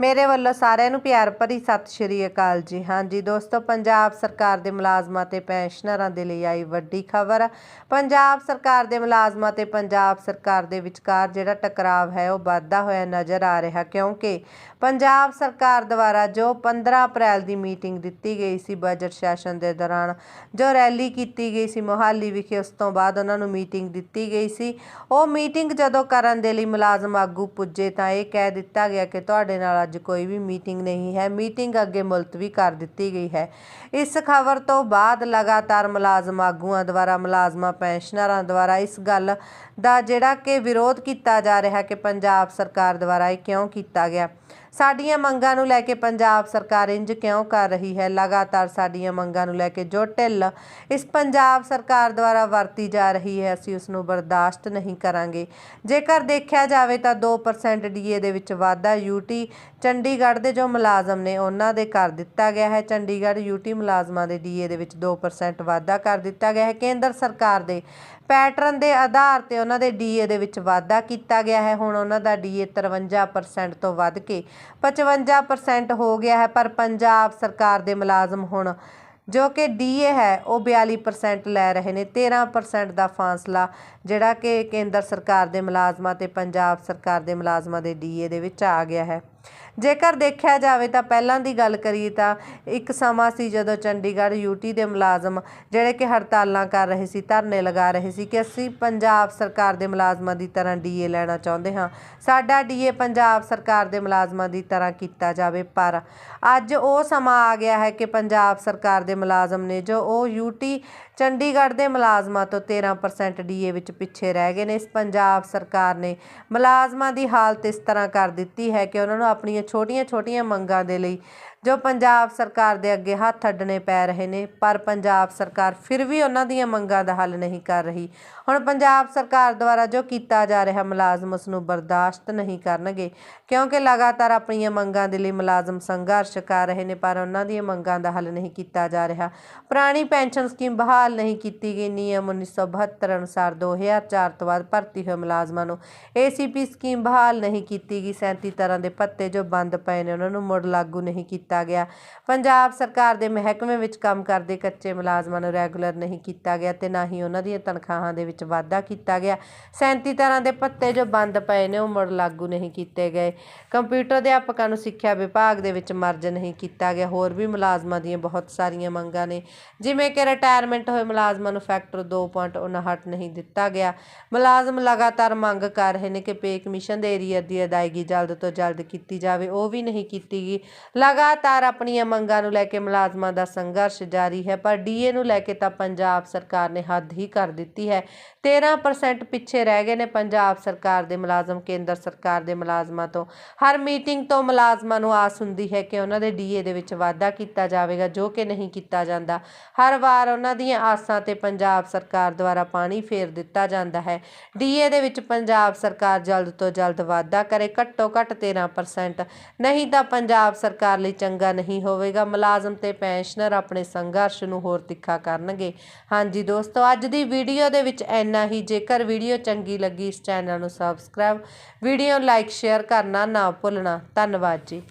ਮੇਰੇ ਵੱਲੋਂ ਸਾਰਿਆਂ ਨੂੰ ਪਿਆਰ ਭਰੀ ਸਤਿ ਸ਼੍ਰੀ ਅਕਾਲ ਜੀ। ਹਾਂਜੀ ਦੋਸਤੋ, ਪੰਜਾਬ ਸਰਕਾਰ ਦੇ ਮੁਲਾਜ਼ਮਾਂ ਤੇ ਪੈਨਸ਼ਨਰਾਂ ਦੇ ਲਈ ਆਈ ਵੱਡੀ ਖਬਰ। ਪੰਜਾਬ ਸਰਕਾਰ ਦੇ ਮੁਲਾਜ਼ਮਾਂ ਤੇ ਪੰਜਾਬ ਸਰਕਾਰ ਦੇ ਵਿਚਕਾਰ ਜਿਹੜਾ ਟਕਰਾਵ ਹੈ ਉਹ ਵੱਧਦਾ ਹੋਇਆ ਨਜ਼ਰ ਆ ਰਿਹਾ ਕਿਉਂਕਿ ਪੰਜਾਬ ਸਰਕਾਰ ਦੁਆਰਾ ਜੋ 15 ਅਪ੍ਰੈਲ ਦੀ ਮੀਟਿੰਗ ਦਿੱਤੀ ਗਈ ਸੀ ਬਜਟ ਸੈਸ਼ਨ ਦੇ ਦੌਰਾਨ, ਜੋ ਰੈਲੀ ਕੀਤੀ ਗਈ ਸੀ ਮੋਹਾਲੀ ਵਿਖੇ, ਉਸ ਤੋਂ ਬਾਅਦ ਉਹਨਾਂ ਨੂੰ ਮੀਟਿੰਗ ਦਿੱਤੀ ਗਈ ਸੀ। ਉਹ ਮੀਟਿੰਗ ਜਦੋਂ ਕਰਨ ਦੇ ਲਈ ਮੁਲਾਜ਼ਮ ਆਗੂ ਪੁੱਜੇ ਤਾਂ ਇਹ ਕਹਿ ਦਿੱਤਾ ਗਿਆ ਕਿ ਤੁਹਾਡੇ ਨਾਲ ਅੱਜ ਕੋਈ ਵੀ ਮੀਟਿੰਗ ਨਹੀਂ ਹੈ। ਮੀਟਿੰਗ ਅੱਗੇ ਮੁਲਤਵੀ ਕਰ ਦਿੱਤੀ ਗਈ ਹੈ। ਇਸ ਖਬਰ ਤੋਂ ਬਾਅਦ ਲਗਾਤਾਰ ਮੁਲਾਜ਼ਮ ਆਗੂਆਂ ਦੁਆਰਾ, ਮੁਲਾਜ਼ਮਾਂ, ਪੈਨਸ਼ਨਰਾਂ ਦੁਆਰਾ ਇਸ ਗੱਲ ਦਾ ਜਿਹੜਾ ਕਿ ਵਿਰੋਧ ਕੀਤਾ ਜਾ ਰਿਹਾ ਕਿ ਪੰਜਾਬ ਸਰਕਾਰ ਦੁਆਰਾ ਇਹ ਕਿਉਂ ਕੀਤਾ ਗਿਆ। ਸਾਡੀਆਂ ਮੰਗਾਂ ਨੂੰ ਲੈ ਕੇ ਪੰਜਾਬ ਸਰਕਾਰ ਇੰਜ ਕਿਉਂ ਕਰ ਰਹੀ ਹੈ? ਲਗਾਤਾਰ ਸਾਡੀਆਂ ਮੰਗਾਂ ਨੂੰ ਲੈ ਕੇ ਜੋ ਢਿੱਲ ਇਸ ਪੰਜਾਬ ਸਰਕਾਰ ਦੁਆਰਾ ਵਰਤੀ ਜਾ ਰਹੀ ਹੈ, ਅਸੀਂ ਉਸ ਨੂੰ ਬਰਦਾਸ਼ਤ ਨਹੀਂ ਕਰਾਂਗੇ। ਜੇਕਰ ਦੇਖਿਆ ਜਾਵੇ ਤਾਂ 2% ਡੀਏ ਦੇ ਵਿੱਚ ਵਾਧਾ ਯੂਟੀ ਚੰਡੀਗੜ੍ਹ ਦੇ ਜੋ ਮੁਲਾਜ਼ਮ ਨੇ, ਉਹਨਾਂ ਦੇ ਕਰ ਦਿੱਤਾ ਗਿਆ ਹੈ। ਚੰਡੀਗੜ੍ਹ ਯੂਟੀ ਮੁਲਾਜ਼ਮਾਂ ਦੇ ਡੀਏ ਦੇ ਵਿੱਚ 2% ਵਾਧਾ ਕਰ ਦਿੱਤਾ ਗਿਆ ਹੈ। ਕੇਂਦਰ ਸਰਕਾਰ ਦੇ ਪੈਟਰਨ ਦੇ ਆਧਾਰ ਤੇ ਉਹਨਾਂ ਦੇ ਡੀਏ ਦੇ ਵਿੱਚ ਵਾਧਾ ਕੀਤਾ ਗਿਆ ਹੈ। ਹੁਣ ਉਹਨਾਂ ਦਾ ਡੀਏ 53% ਤੋਂ ਵੱਧ ਕੇ 55% ਹੋ ਗਿਆ ਹੈ, ਪਰ ਪੰਜਾਬ ਸਰਕਾਰ ਦੇ ਮੁਲਾਜ਼ਮ ਹੁਣ ਜੋ ਕਿ ਡੀਏ ਹੈ, ਉਹ 42% ਲੈ ਰਹੇ ਨੇ। 13% ਦਾ ਫਾਸਲਾ, ਜਿਹੜਾ ਕਿ ਕੇਂਦਰ ਸਰਕਾਰ ਦੇ ਮੁਲਾਜ਼ਮਾਂ ਤੇ ਪੰਜਾਬ ਸਰਕਾਰ ਦੇ ਮੁਲਾਜ਼ਮਾਂ ਦੇ ਡੀਏ ਦੇ ਵਿੱਚ ਆ ਗਿਆ ਹੈ। ਜੇਕਰ ਦੇਖਿਆ ਜਾਵੇ ਤਾਂ ਪਹਿਲਾਂ ਦੀ ਗੱਲ ਕਰੀਏ ਤਾਂ ਇੱਕ ਸਮਾਂ ਸੀ ਜਦੋਂ ਚੰਡੀਗੜ੍ਹ ਯੂਟੀ ਦੇ ਮੁਲਾਜ਼ਮ ਜਿਹੜੇ ਕਿ ਹੜਤਾਲਾਂ ਕਰ ਰਹੇ ਸੀ, ਧਰਨੇ ਲਗਾ ਰਹੇ ਸੀ ਕਿ ਅਸੀਂ ਪੰਜਾਬ ਸਰਕਾਰ ਦੇ ਮੁਲਾਜ਼ਮਾਂ ਦੀ ਤਰ੍ਹਾਂ ਡੀਏ ਲੈਣਾ ਚਾਹੁੰਦੇ ਹਾਂ। ਸਾਡਾ ਡੀਏ ਪੰਜਾਬ ਸਰਕਾਰ ਦੇ ਮੁਲਾਜ਼ਮਾਂ ਦੀ ਤਰ੍ਹਾਂ ਕੀਤਾ ਜਾਵੇ, ਪਰ ਅੱਜ ਉਹ ਸਮਾਂ ਆ ਗਿਆ ਹੈ ਕਿ ਪੰਜਾਬ ਸਰਕਾਰ ਦੇ ਮੁਲਾਜ਼ਮ ਨੇ ਜੋ ਉਹ ਯੂਟੀ ਚੰਡੀਗੜ੍ਹ ਦੇ ਮੁਲਾਜ਼ਮਾਂ ਤੋਂ 13% ਡੀਏ ਵਿੱਚ ਪਿੱਛੇ ਰਹਿ ਗਏ ਨੇ। ਇਸ ਪੰਜਾਬ ਸਰਕਾਰ ਨੇ ਮੁਲਾਜ਼ਮਾਂ ਦੀ ਹਾਲਤ ਇਸ ਤਰ੍ਹਾਂ ਕਰ ਦਿੱਤੀ ਹੈ ਕਿ ਉਹਨਾਂ ਨੂੰ ਆਪਣੀਆਂ ਛੋਟੀਆਂ-ਛੋਟੀਆਂ ਮੰਗਾਂ ਦੇ ਲਈ ਜੋ ਪੰਜਾਬ ਸਰਕਾਰ ਦੇ ਅੱਗੇ ਹੱਥ ਅੱਡਣੇ ਪੈ ਰਹੇ ਨੇ, ਪਰ ਪੰਜਾਬ ਸਰਕਾਰ ਫਿਰ ਵੀ ਉਹਨਾਂ ਦੀਆਂ ਮੰਗਾਂ ਦਾ ਹੱਲ ਨਹੀਂ ਕਰ ਰਹੀ। ਹੁਣ ਪੰਜਾਬ ਸਰਕਾਰ ਦੁਆਰਾ ਜੋ ਕੀਤਾ ਜਾ ਰਿਹਾ ਮੁਲਾਜ਼ਮ, ਉਸ ਨੂੰ ਬਰਦਾਸ਼ਤ ਨਹੀਂ ਕਰਨਗੇ, ਕਿਉਂਕਿ ਲਗਾਤਾਰ ਆਪਣੀਆਂ ਮੰਗਾਂ ਦੇ ਲਈ ਮੁਲਾਜ਼ਮ ਸੰਘਰਸ਼ ਕਰ ਰਹੇ ਨੇ, ਪਰ ਉਹਨਾਂ ਦੀਆਂ ਮੰਗਾਂ ਦਾ ਹੱਲ ਨਹੀਂ ਕੀਤਾ ਜਾ ਰਿਹਾ। ਪੁਰਾਣੀ ਪੈਨਸ਼ਨ ਸਕੀਮ ਬਹਾਲ ਨਹੀਂ ਕੀਤੀ ਗਈ, ਨਿਯਮ 1972 ਅਨੁਸਾਰ 2004 ਤੋਂ ਬਾਅਦ ਭਰਤੀ ਹੋਏ ਮੁਲਾਜ਼ਮਾਂ ਨੂੰ ਏਸੀਪੀ ਸਕੀਮ ਬਹਾਲ ਨਹੀਂ ਕੀਤੀ ਗਈ। 37 ਤਰ੍ਹਾਂ ਦੇ ਪੱਤੇ ਜੋ ਬੰਦ ਪਏ ਨੇ, ਉਹਨਾਂ ਨੂੰ ਮੁੜ ਲਾਗੂ ਨਹੀਂ ਕੀਤਾ ਕੀਤਾ ਗਿਆ। ਪੰਜਾਬ ਸਰਕਾਰ ਦੇ ਮਹਿਕਮੇ ਵਿੱਚ ਕੰਮ ਕਰਦੇ ਕੱਚੇ ਮੁਲਾਜ਼ਮਾਂ ਨੂੰ ਰੈਗੂਲਰ ਨਹੀਂ ਕੀਤਾ ਗਿਆ ਤੇ ਨਾ ਹੀ ਉਹਨਾਂ ਦੀਆਂ ਤਨਖਾਹਾਂ ਦੇ ਵਿੱਚ ਵਾਧਾ ਕੀਤਾ ਗਿਆ। 37 ਤਰ੍ਹਾਂ ਦੇ ਪੱਤੇ ਜੋ ਬੰਦ ਪਏ ਨੇ, ਉਹ ਮੁੜ ਲਾਗੂ ਨਹੀਂ ਕੀਤੇ ਗਏ। ਕੰਪਿਊਟਰ ਅਧਿਆਪਕਾਂ ਨੂੰ ਸਿੱਖਿਆ ਵਿਭਾਗ ਦੇ ਵਿੱਚ ਮਰਜ ਨਹੀਂ ਕੀਤਾ ਗਿਆ। ਹੋਰ ਵੀ ਮੁਲਾਜ਼ਮਾਂ ਦੀਆਂ ਬਹੁਤ ਸਾਰੀਆਂ ਮੰਗਾਂ ਨੇ। ਜਿਵੇਂ ਕਿ ਰਿਟਾਇਰਮੈਂਟ ਹੋਏ ਮੁਲਾਜ਼ਮਾਂ ਨੂੰ ਫੈਕਟਰ 2.59 ਨਹੀਂ ਦਿੱਤਾ ਗਿਆ। ਮੁਲਾਜ਼ਮ ਲਗਾਤਾਰ ਮੰਗ ਕਰ ਰਹੇ ਨੇ ਕਿ ਪੇ ਕਮਿਸ਼ਨ ਦੇ ਏਰੀਆ ਦੀ ਅਦਾਇਗੀ ਜਲਦ ਤੋਂ ਜਲਦ ਕੀਤੀ ਜਾਵੇ। ਉਹ ਵੀ ਨਹੀਂ ਕੀਤੀ ਗਈ। ਲਗਾਤਾਰ ਆਪਣੀਆਂ ਮੰਗਾਂ ਨੂੰ ਲੈ ਕੇ ਮੁਲਾਜ਼ਮਾਂ ਦਾ ਸੰਘਰਸ਼ ਜਾਰੀ ਹੈ, ਪਰ ਡੀਏ ਨੂੰ ਲੈ ਕੇ ਤਾਂ ਪੰਜਾਬ ਸਰਕਾਰ ਨੇ ਹੱਦ ਹੀ ਕਰ ਦਿੱਤੀ ਹੈ। 13% ਪਿੱਛੇ ਰਹਿ ਗਏ ਨੇ ਪੰਜਾਬ ਸਰਕਾਰ ਦੇ ਮੁਲਾਜ਼ਮ, ਕੇਂਦਰ ਸਰਕਾਰ ਦੇ ਮੁਲਾਜ਼ਮਾਂ ਤੋਂ। ਹਰ ਮੀਟਿੰਗ ਤੋਂ ਮੁਲਾਜ਼ਮਾਂ ਨੂੰ ਆਸ ਹੁੰਦੀ ਹੈ ਕਿ ਉਹਨਾਂ ਦੇ ਡੀਏ ਦੇ ਵਿੱਚ ਵਾਧਾ ਕੀਤਾ ਜਾਵੇਗਾ, ਜੋ ਕਿ ਨਹੀਂ ਕੀਤਾ ਜਾਂਦਾ। ਹਰ ਵਾਰ ਉਹਨਾਂ ਦੀਆਂ ਆਸਾਂ ਤੇ ਪੰਜਾਬ ਸਰਕਾਰ ਦੁਆਰਾ ਪਾਣੀ ਫੇਰ ਦਿੱਤਾ ਜਾਂਦਾ ਹੈ। ਡੀਏ ਦੇ ਵਿੱਚ ਪੰਜਾਬ ਸਰਕਾਰ ਜਲਦ ਤੋਂ ਜਲਦ ਵਾਧਾ ਕਰੇ, ਘੱਟੋ ਘੱਟ 13% ਨਹੀਂ ਤਾਂ ਪੰਜਾਬ ਸਰਕਾਰ ਲਈ ਚੰਗਾ ਨਹੀਂ ਹੋਵੇਗਾ। ਮੁਲਾਜ਼ਮ ਤੇ ਪੈਨਸ਼ਨਰ ਆਪਣੇ ਸੰਘਰਸ਼ ਨੂੰ ਹੋਰ ਤਿੱਖਾ ਕਰਨਗੇ। ਹਾਂਜੀ ਦੋਸਤੋ, ਅੱਜ ਦੀ ਵੀਡੀਓ ਦੇ ਵਿੱਚ ਇੰਨਾ ਹੀ। ਜੇਕਰ ਵੀਡੀਓ ਚੰਗੀ ਲੱਗੀ, ਇਸ ਚੈਨਲ ਨੂੰ ਸਬਸਕ੍ਰਾਈਬ, ਵੀਡੀਓ ਲਾਈਕ, ਸ਼ੇਅਰ ਕਰਨਾ ਨਾ ਭੁੱਲਣਾ। ਧੰਨਵਾਦ ਜੀ।